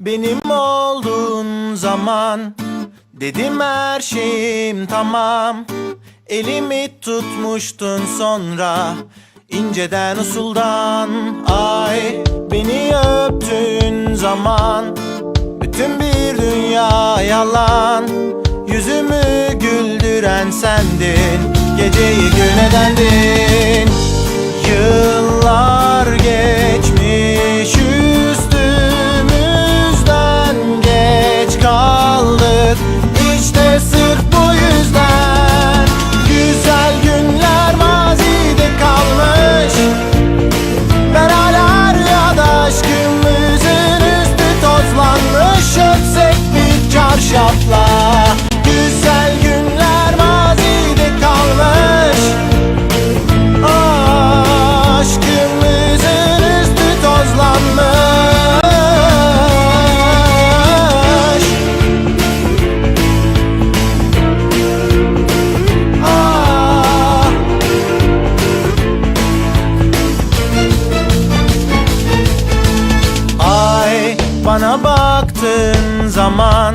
benim olduğun zaman Dedim her şeyim tamam. Elimi tutmuştun sonra inceden usuldan. Ay beni öptüğün zaman Bütün bir dünya yalan. Yüzümü güldüren sendin Geceyi gün edendin çarşafla Güzel günler mazide kalmış. Aşkımızın üstü tozlanmış. Ah. Ay bana baktığın zaman